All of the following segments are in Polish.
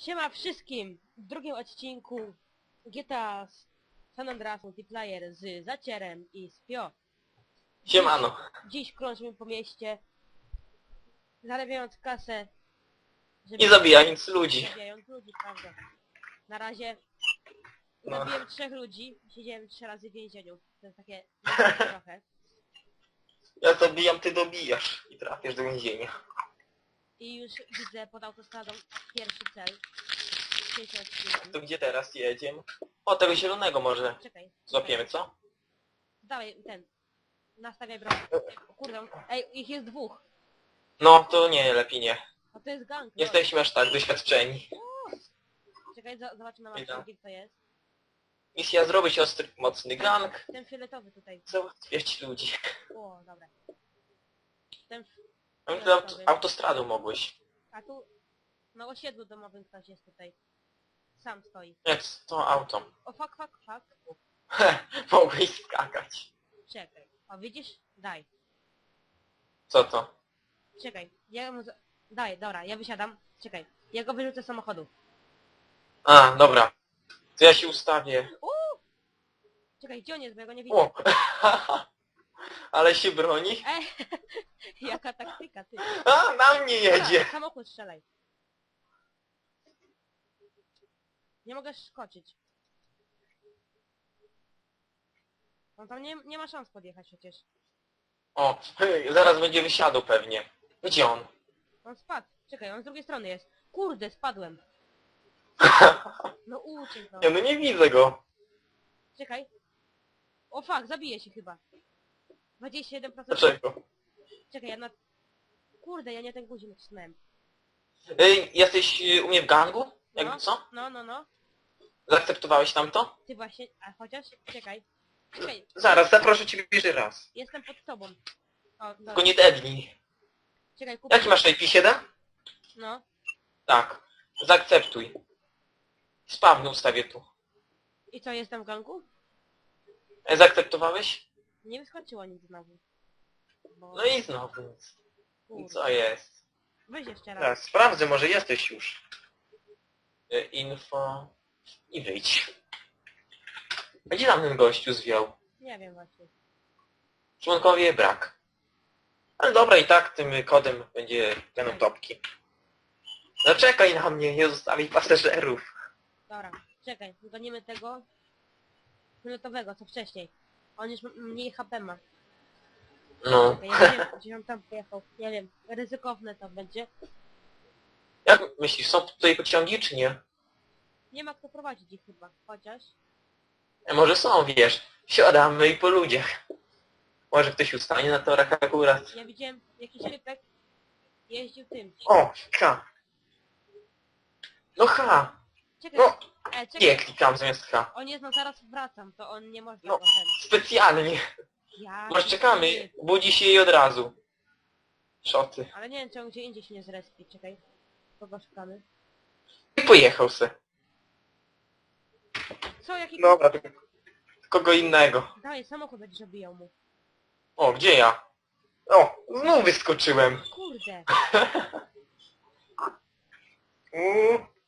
Siema wszystkim! W drugim odcinku GTA San Andreas Multiplayer z Zacierem i z Pio. Siemano. Dziś krążymy po mieście, zarabiając kasę, żeby... Nie zabijając ludzi. zabijając ludzi, prawda. Na razie No. zabiłem trzech ludzi, siedziałem trzy razy w więzieniu. To jest takie trochę. Ja zabijam, ty dobijasz. I trafisz do więzienia. I już widzę pod autostradą pierwszy cel. To gdzie teraz jedziemy? O, tego zielonego może Czekaj. złapiemy, co? Dawaj ten. Nastawiaj broń. Kurde, ej, ich jest dwóch. No, to nie, lepiej nie. A to jest gang. Nie no. jesteśmy aż tak doświadczeni. Czekaj, za- zobaczmy na mapie, gdzie to jest. Misja zrobić ostry, mocny gang. Ten fioletowy tutaj. Załatwiać ludzi. O, dobra. Ten... tu aut autostradą mogłeś. A tu na osiedlu domowym ktoś jest tutaj. Sam stoi. Jak z tą auto? O, fuck, fuck, fuck. Mogłeś skakać. Czekaj. O, widzisz? Daj. Co to? Czekaj. Ja mu... za- Daj, dobra, ja wysiadam. Czekaj. Ja go wyrzucę z samochodu. A, dobra. To ja się ustawię. Uuu! Czekaj, gdzie on jest, bo ja go nie widzę. O! Ale się broni. Ej, jaka taktyka, ty. A, na mnie jedzie. Dobra, Samochód strzelaj. Nie mogę skoczyć. On tam nie, nie ma szans podjechać przecież. O, hej, zaraz będzie wysiadł pewnie. Gdzie on? On spadł. Czekaj, on z drugiej strony jest. Kurde, spadłem. No uciekł no. Ja no nie widzę go. Czekaj. O fuck, zabije się chyba. 27%. Dlaczego? Czekaj, ja na... Kurde, ja nie ten guzik nacisnąłem. Ej, jesteś y, u mnie w gangu? Jakby No. co? No, no, no. Zaakceptowałeś tam to? Ty właśnie... A chociaż... Czekaj. Czekaj, Zaraz, zaproszę ciebie jeszcze raz. jestem pod tobą. O, dobra. Tylko nie debnij. Czekaj, kupię. Jaki masz IP7? No. Tak. Zaakceptuj. Spawny ustawię tu. I co, jestem w gangu? E, Zaakceptowałeś? Nie wyskoczyło nic znowu. Bo... No i znowu nic. Kurde. Co jest? Weź jeszcze raz. Teraz sprawdzę, może jesteś już. E, Info... I wyjdź. A Gdzie tam ten gościu zwiał? Nie wiem właśnie. Członkowie brak. Ale dobra, i tak tym kodem będzie będą topki. No czekaj na mnie, nie zostawić pasażerów. Dobra, czekaj. Gonimy tego... Fioletowego, co wcześniej. On już mniej HP ma. No. Ja nie wiem, gdzie on tam pojechał. Nie wiem. Ryzykowne to będzie. Jak myślisz, są tutaj pociągi czy nie? Nie ma kto prowadzić ich chyba. Chociaż... E, Może są, wiesz. Siadamy i po ludziach. Może ktoś ustanie na torach akurat. Ja widziałem jakiś rypek jeździł tym. O, H. No H. Czekaj, No, e, nie czekaj. klikam zamiast H. On jest, no zaraz wracam, to on nie może No. go ten. Specjalnie. Ja... Może czekamy. Budzi się i od razu. Szoty. Ale nie wiem, czemu gdzie indziej się nie zrespi. Czekaj. Kogo szukamy? I pojechał se. Co, jaki... Dobra, to kogo innego. Daj, samochód będziesz obijał mu. O, gdzie ja? O, znów wyskoczyłem. Kurde.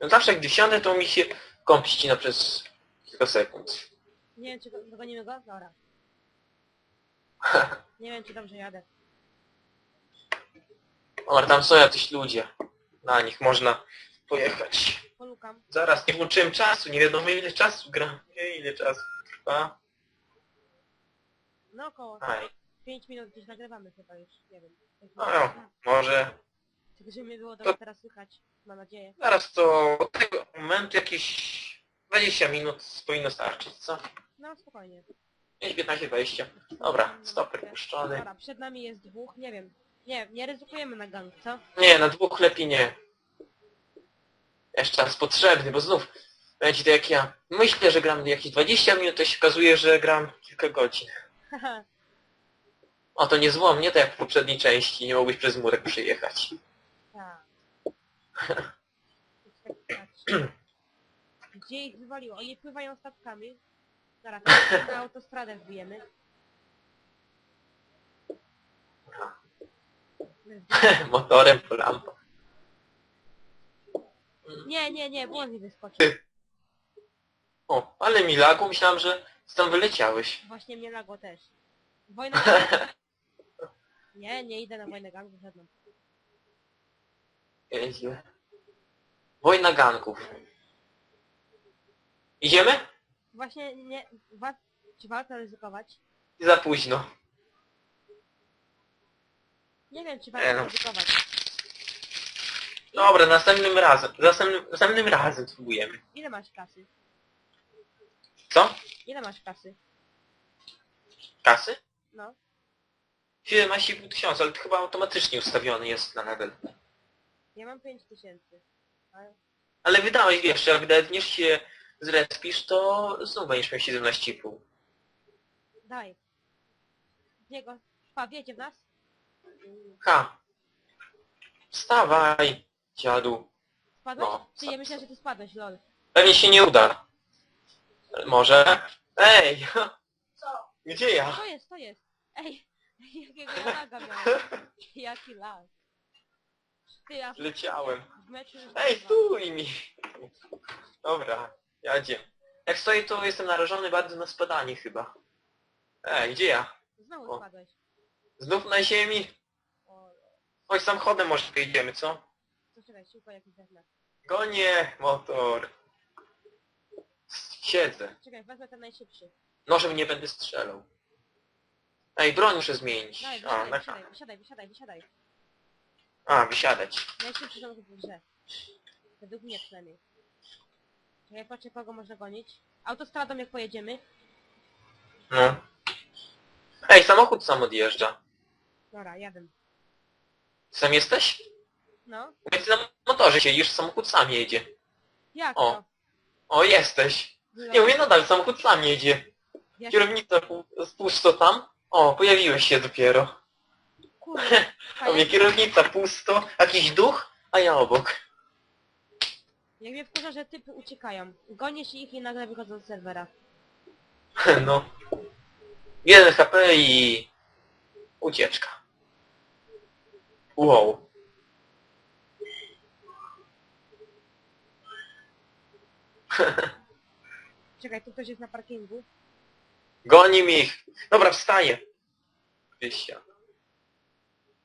No Zawsze gdy wsiądę, to mi się komp ścina przez kilka sekund. Nie wiem, czy go- dogonimy go? Dobra. Nie wiem, czy dobrze jadę. O, tam są jacyś ludzie. Na nich można pojechać. Polukam. Zaraz, nie włączyłem czasu, nie wiadomo ile czasu gram. Nie, ile czasu trwa. No około Aj. 5 minut gdzieś nagrywamy chyba już. Nie wiem. No, może Tylko żeby mnie było dobrze teraz słychać. Mam nadzieję. zaraz to od tego momentu jakieś 20 minut powinno starczyć, co? No spokojnie. 5, 15, 20. Dobra, stoper puszczony. Dobra, przed nami jest dwóch, nie wiem. Nie, nie ryzykujemy na gang, co? Nie, na dwóch lepiej nie. Jeszcze czas potrzebny, bo znów będzie to jak ja myślę, że gram jakieś 20 minut, to się okazuje, że gram kilka godzin. Haha. O, to nie złom, nie tak jak w poprzedniej części, nie mogłeś przez murek przyjechać. Tak. Gdzie ich wywaliło? Oni pływają statkami. Zaraz, na autostradę wbijemy. Motorem po lampę. Nie, nie, nie, błąd mi wyskoczył. O, ale mi lagło, myślałem, że stąd wyleciałeś. Właśnie mnie lagło też. Wojna. Nie, nie idę na wojnę gangów żadną. Wojna ganków. Idziemy? Właśnie nie... Wa czy warto ryzykować? Za późno. Nie wiem, czy Nie warto no. ryzykować. Dobra, następnym razem. Następnym, następnym razem spróbujemy. Ile masz kasy? Co? Ile masz kasy? Kasy? No. 17,5 tysiąca, ale to chyba automatycznie ustawiony jest na level. Ja mam 5 tysięcy. Ale- Ale wydałeś, wiesz, jak wydaniesz się zrespisz, to znów będziesz miał 17,5. Daj. Z niego. Pa, wiecie w nas? Ha! Wstawaj, dziadu. Spadłeś? No. Czy ja myślę, że ty spadłeś, lol. Pewnie się nie uda. Może? Ej! Co? Gdzie ja? To jest, to jest. Ej, jakiego ja laga miałem. Jaki lag. Ty, a w, Leciałem. w meczu Ej, stój mi! Dobra, jadzie. Jak stoję, to jestem narażony bardzo na spadanie chyba. Ej, gdzie ja? Znowu O. spadłeś. Znów na ziemi? O, Chodź samochodem może pojedziemy, co? to czekaj, szybko jakiś wezmę. Gonie, motor. Siedzę. Czekaj, wezmę ten najszybszy. Nożem nie będę strzelał. Ej, broń muszę zmienić. Daj, A, wysiadaj, na... wysiadaj, wysiadaj, wysiadaj, wysiadaj. A, wysiadać. Najszybszy samochód w grze. Według mnie przynajmniej. Czekaj, patrzę kogo można gonić. Autostradą jak pojedziemy. No. Ej, samochód sam odjeżdża. Dobra, jadę. Sam jesteś? No, ty na motorze siedzisz, samochód sam jedzie. jak O. to? O, jesteś. Nie mówię nadal, samochód sam jedzie. Ja się- Kierownica, pu- spójrz to tam. O, pojawiłeś się dopiero. Kurde. A mnie kierownica pusto, jakiś duch, a ja obok. Jak mnie wkurza, że typy uciekają. Gonię się ich i nagle wychodzą z serwera. No. Jeden HP i... Ucieczka. Wow. Czekaj, tu ktoś jest na parkingu. Goni mi ich. Dobra, wstaję. Wysia.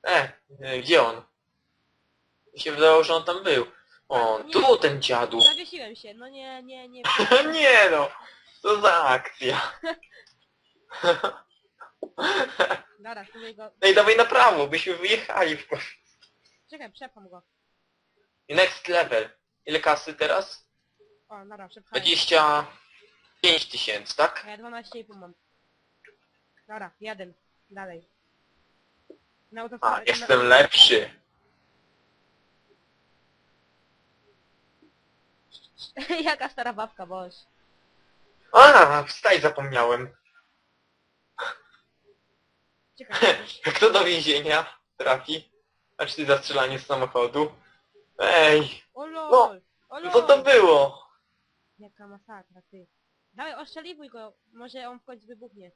E, e, gdzie on? Mi się wydawało, że on tam był. O, tu ten dziadu. Zawiesiłem się, no nie, nie, nie. Nie no, co za akcja. Dobra, spróbuj go. No i dawaj na prawo, byśmy wyjechali w końcu. Czekaj, przepam go. I Next level. Ile kasy teraz? O, dobra, przepchałem. 25 tysięcy, tak? Ja 12,5 mam. Dobra, jadę. Dalej. Na A, jestem lepszy. Jaka stara babka, boż. A, wstaj, zapomniałem. Czekaj. Kto do więzienia trafi? A czy ty za strzelanie z samochodu? Ej, O lol! No, o lol! co to było? Jaka masakra, ty. Dawaj, oszczeliwuj go. Może on w końcu wybuchnie.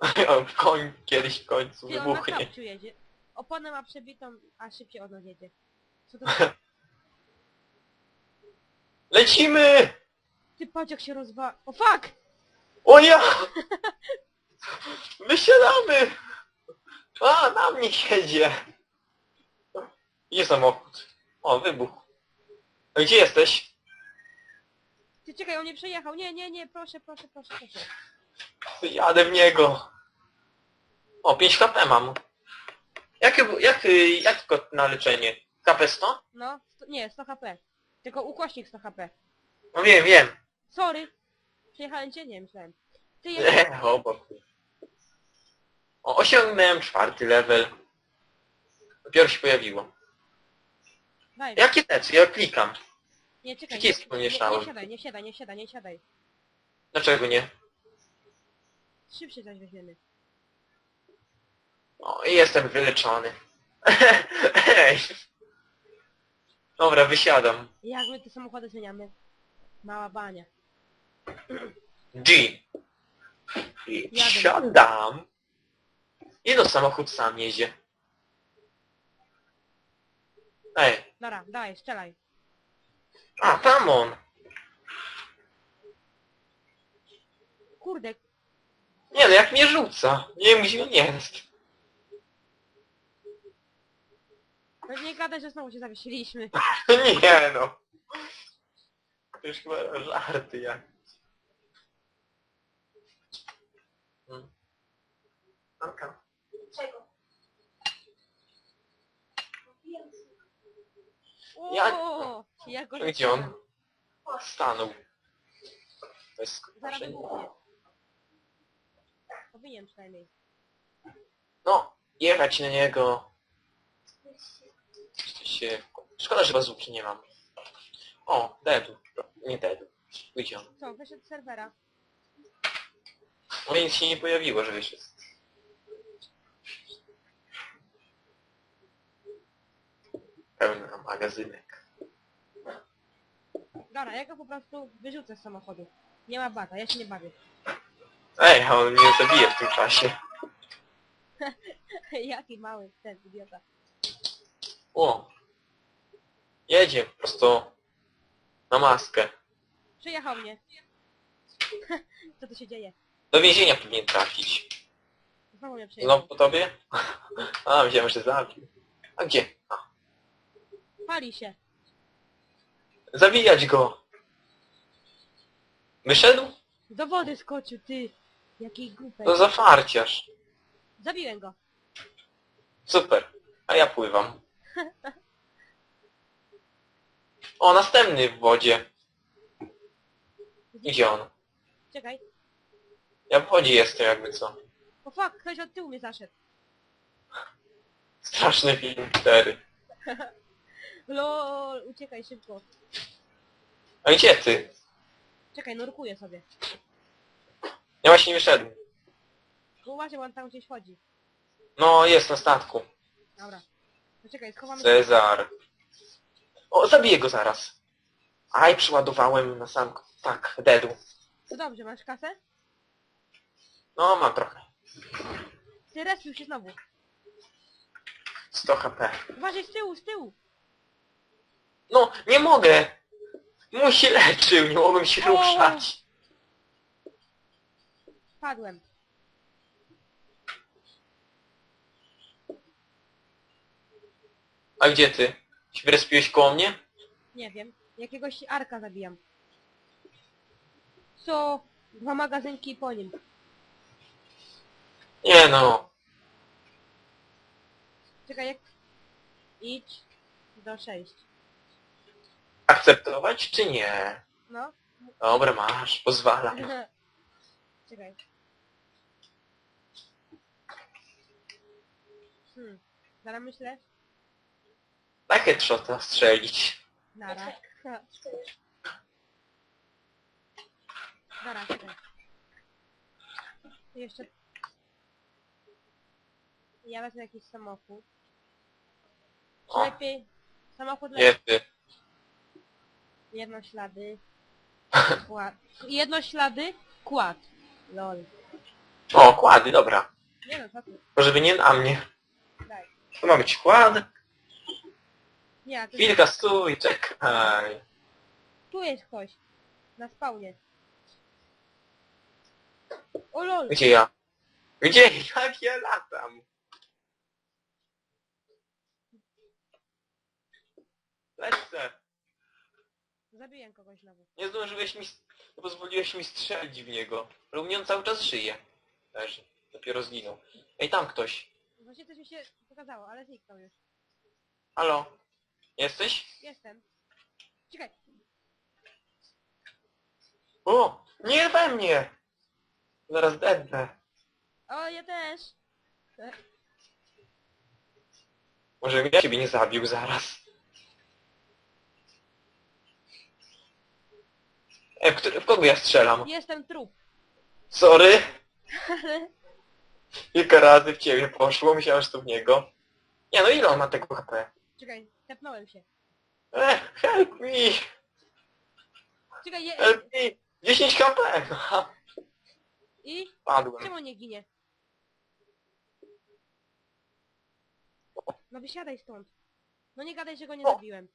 Koń, kiedyś w końcu Ty, on na wybuchnie. kapciu jedzie. Oponę ma przebitą, a szybciej od nas jedzie. Co to Lecimy! Ty patrz jak się rozwa... O fuck! O ja! Wysiadamy! A, na mnie siedzie! Gdzie samochód? O, wybuch. A gdzie jesteś? Ty czekaj, on nie przejechał. Nie, nie, nie, proszę, proszę, proszę, proszę. Jadę w niego. O, 5 HP mam. Jakie, jak, jak to na leczenie? HP 100? No, sto, nie, 100 HP. Tylko ukośnik 100 HP. No wiem, wiem. Sorry. Przejechałem cię? Nie, myślałem. Ty jak... Nie, obok. O, osiągnąłem czwarty level. Dopiero się pojawiło. Daj. Jakie te? Co ja klikam? Nie, czekaj. przyciski nie, nie, pomieszałem. nie siadaj, nie siadaj, nie siadaj, nie siadaj. Dlaczego nie? Szybciej zaś weźmiemy. O, i jestem wyleczony. Ej. Dobra, wysiadam. Jak my te samochody zmieniamy? Mała bania. G. I Siadam. I no samochód sam jedzie. Dobra, dawaj, strzelaj. A, tam on! Kurde, Nie no, jak mnie rzuca. Nie wiem gdzie on jest. no nie gadaj, że znowu się zawiesiliśmy. Nie no. To już chyba żarty jak. Hmm. Anka. Czego? Ja- jak go Gdzie on? Stanął. To jest Zaraz wybuchnie. Powinien przynajmniej. No, jechać na niego. Się... Szkoda, że bazuki nie mam. O, dedu. Nie dedu. Gdzie on? Co, wyszedł z serwera. No nic się nie pojawiło, że wyszedł. Pełny magazynek. Dobra, ja go po prostu wyrzucę z samochodu. Nie ma bata, ja się nie bawię. Ej, a on mnie zabije w tym czasie. Jaki mały ten idiota. O! Jedzie prosto na maskę. Przyjechał mnie. Co tu się dzieje? Do więzienia powinien trafić. Znowu mnie przyjechał. Znowu po tobie? A, myślałem, że zabił. A gdzie? A, Pali się. zabijać go! Wyszedł? Do wody skoczył, ty. Jaki głupek. To za farciarz. Zabiłem go. Super. A ja pływam. O, następny w wodzie. Gdzie on? Czekaj. Ja w wodzie jestem jakby co. O fuck, ktoś od tyłu mnie zaszedł. Straszny film 4. Lol, uciekaj szybko. A gdzie ty? Czekaj, nurkuję sobie. Ja właśnie nie wyszedłem. Uważaj, bo on tam gdzieś chodzi. No, jest na statku. Dobra. No czekaj, schowamy. Cezar. O, zabiję go zaraz. Aj, przyładowałem na sam... Tak, dedu. To dobrze, masz kasę? No, mam trochę. Ty respił się znowu. 100 HP. Uważaj z tyłu, z tyłu. No, nie mogę! Mój się leczył, nie mogłem się O! ruszać. Padłem. A gdzie ty? Się wyrespiłeś koło mnie? Nie wiem. Jakiegoś arka zabijam. Co? Dwa magazynki po nim. Nie no. Czekaj, jak... Idź do 6. Akceptować czy nie? No. Dobra, masz, pozwalam. Czekaj. Hmm. Zaraz myślę. Daj headshota strzelić. Nara. Zaraz, czekaj. Jeszcze... Ja wezmę jakiś samochód. Czy O, lepiej... Samochód lepiej. Jedno ślady. Kład. Jedno ślady. Kład. Lol. O, kłady, dobra. Nie no, co ty? To żeby nie na mnie. To ma być kład. Nie, to Chwilka, stój, czekaj. tu jest ktoś. Na spawnie. O lol. Gdzie ja? Gdzie? Jak ja latam? Lecę. Zabiję kogoś znowu. Nie zdążyłeś mi... Nie pozwoliłeś mi strzelić w niego. Ale u mnie on cały czas żyje. Leży. Dopiero zginął. Ej, tam ktoś. Właśnie coś mi się pokazało, ale zniknął już. Halo? Jesteś? Jestem. Czekaj. O! Nie we mnie! Zaraz dednę. O, ja też. Może ja ciebie nie zabił zaraz. Ej, w, który, w kogo ja strzelam? Jestem trup. Sorry. Ale... Kilka razy w ciebie poszło, myślałem, że to w niego. Nie no, ile on ma tego HP? Czekaj, tepnąłem się. Ech, help me! Czekaj, je... Help me! 10 HP! Aha, I? Padłem. Czemu nie ginie? No wysiadaj stąd. No nie gadaj, że go nie O. zabiłem.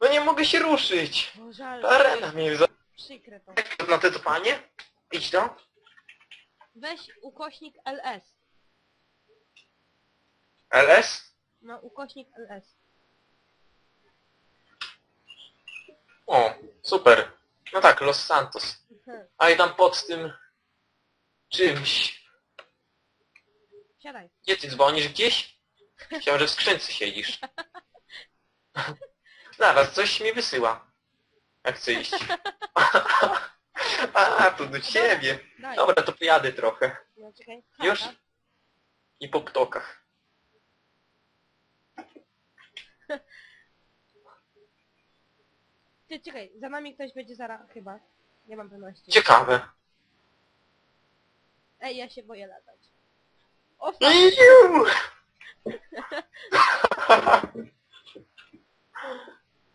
No nie mogę się ruszyć. Bo żal, Ta arena mnie za... przykre to. Na te panie? Idź to. Weź ukośnik LS. LS? No, ukośnik LS. O, super. No tak, Los Santos. Mhm. A i tam pod tym czymś. Siadaj. Gdzie ty dzwonisz gdzieś? Chciałem, że w skrzynce siedzisz. Zaraz, coś mi wysyła. Jak chcę iść. A, to do ciebie. Daj. Dobra, to pojadę trochę. No, czekaj. Już? I po ptokach. Ty, czekaj, za nami ktoś będzie zaraz chyba. Nie mam pewności. Ciekawe. Ej, ja się boję latać. O!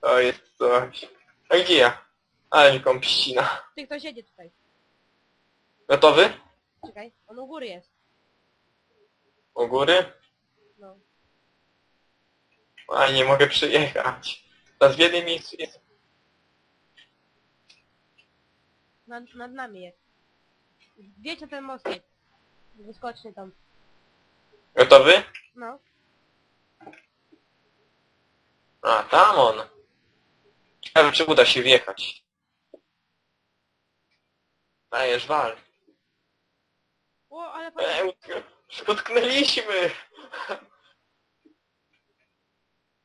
To jest coś. A gdzie ja? Ale mi kąpścina. Ty, ktoś jedzie tutaj. Gotowy? Czekaj, on u góry jest. U góry? No. A nie mogę przyjechać. Teraz w jednym miejscu jest. Nad, nad nami jest. Wiecie ten mostek. Wyskoczny tam. Gotowy? No. A, tam on. Ciekawe, czy uda się wjechać. Dajesz wal. O, ale E, fajnie. utk- utknęliśmy.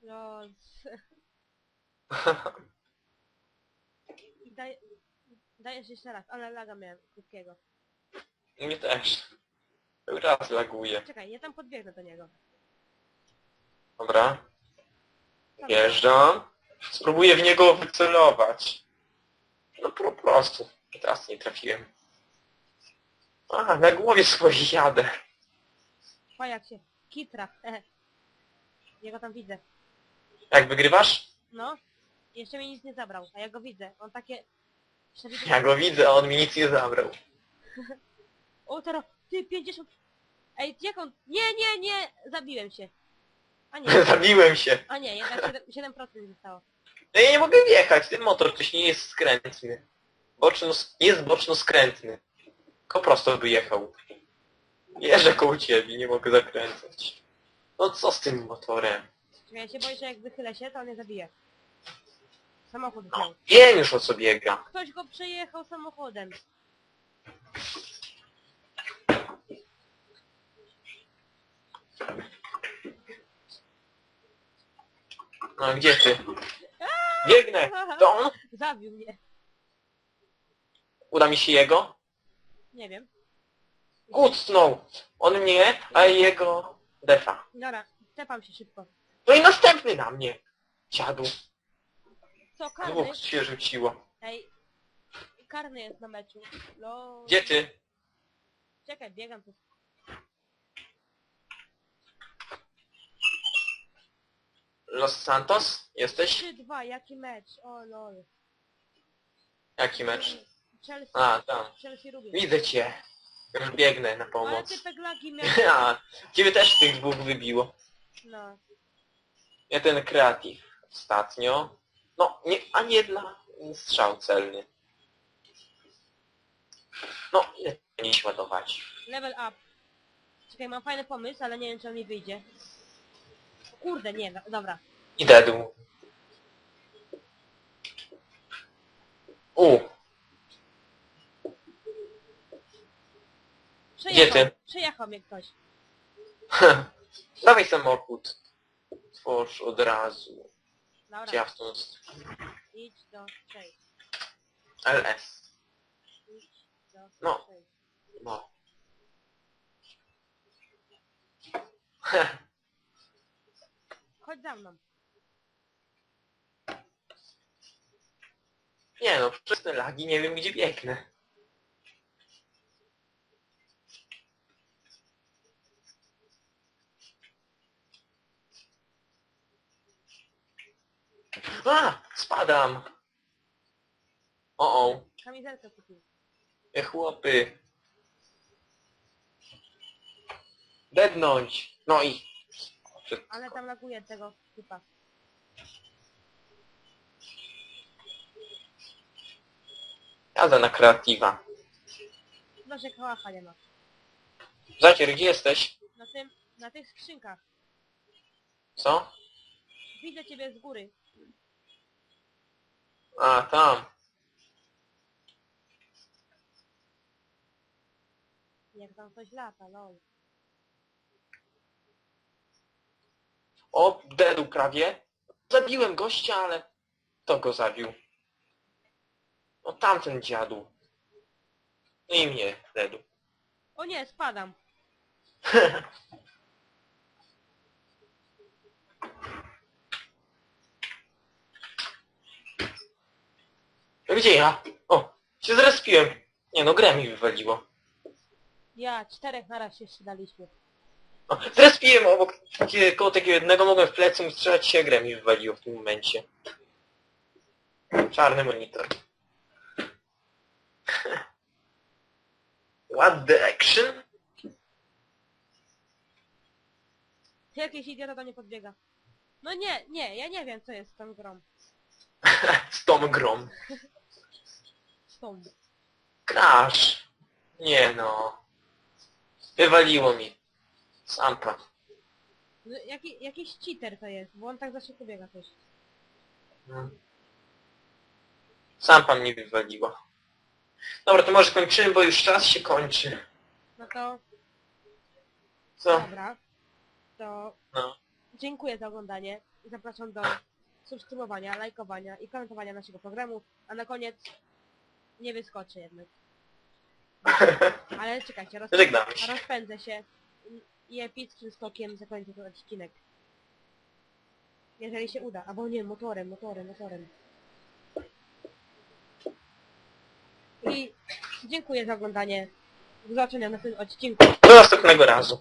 No. Daj, dajesz jeszcze raz, ale laga miałem krótkiego. Mnie też. Cały raz laguje. Czekaj, ja tam podbiegnę do niego. Dobra. Tam. Wjeżdżam. Spróbuję w niego wycelować. No po prostu. Teraz nie trafiłem. A, na głowie swojej jadę. Pa jak się. Kitra. E. Jego tam widzę. Jak wygrywasz? No. Jeszcze mi nic nie zabrał, a ja go widzę. On takie... Cztery- Ja go widzę, a on mi nic nie zabrał. O, teraz... Ty, 50... Ej, jak on... Nie, nie, nie! Zabiłem się. A nie, Zabiłem się. a nie, jednak 7%, 7% zostało. No ja nie mogę wjechać. Ten motor ktoś nie jest skrętny. Boczno, jest boczno skrętny. Tylko prosto by jechał. Jeżdżę koło ciebie, nie mogę zakręcać. No co z tym motorem? Ja się boję, że jak wychylę się, to on mnie zabije. Samochód wziął. Wiem już o co biega. Ktoś go przejechał samochodem. No gdzie ty? Biegnę! To on? Zabił mnie. Uda mi się jego? Nie wiem. Kucnął! On mnie, a jego defa. Dobra, tepam się szybko. No i następny na mnie. Dziadu. Co, karny? Dwóch się rzuciło. Ej, karny jest na meczu. No, Gdzie ty? czekaj, biegam tu. Los Santos? Jesteś? 3-2, jaki mecz? O lol. Jaki mecz? Chelsea, A, tam. Chelsea lubię. Widzę cię. Już biegnę na Ale pomoc. ty peglagi miał... A, ciebie też tych dwóch wybiło. No. Ja ten kreatyw ostatnio. No, nie, ani jedna strzał celny. No, ile nie ładować? Level up. Czekaj, mam fajny pomysł, ale nie wiem czy on mi wyjdzie. Kurde, nie, no- dobra. Idę dół. U, Przejechał, Gdzie ty? przejechał mnie ktoś. dawaj samochód. Tworz od razu. Dobra, ja w tą stronę? idź do Chase. LS. Idź do No. Chase. No. Chodź za mną. Nie no, przez te lagi nie wiem gdzie biegnę. A! Spadam! O, o. Kamizelkę kupił. E, chłopy. Dednąć. No i... Wszystko. Ale tam laguje tego typa. Jazda na kreatywa. Chyba, że kałacha nie ma. Zacier, gdzie jesteś? Na tym, na tych skrzynkach. Co? Widzę ciebie z góry. A, tam. Jak tam coś lata, lol. O, dedu prawie. Zabiłem gościa, ale... Kto go zabił? O, tamten dziadu. No i mnie, dedu. O nie, spadam. Gdzie ja? O, się zrespiłem. Nie no, grę mi wywaliło. Ja, czterech naraz się przydaliśmy. O, zrespiłem obok takie- koło takiego jednego, mogłem w plecy mu strzelać się, grę mi wywaliło w tym momencie. Czarny monitor. What the action? Jakiś idiota do mnie podbiega. No nie, nie, ja nie wiem co jest z tą grą. Z tą grą. Tą. Crash. Nie no. Wywaliło mi. Sampa. No, Jaki, jakiś cheater to jest, bo on tak za szybko biega też. Hmm. Sampa mnie wywaliło. Dobra, to może kończymy, bo już czas się kończy. No to, Co? dobra. To No. dziękuję za oglądanie. Zapraszam do subskrybowania, lajkowania i komentowania naszego programu. A na koniec nie wyskoczy jednak. Ale czekajcie, roz... Żegnamy się. rozpędzę się i epickim skokiem zakończę ten odcinek. Jeżeli się uda. Albo nie, motorem, motorem, motorem. I dziękuję za oglądanie. Do zobaczenia na tym odcinku. Do następnego razu.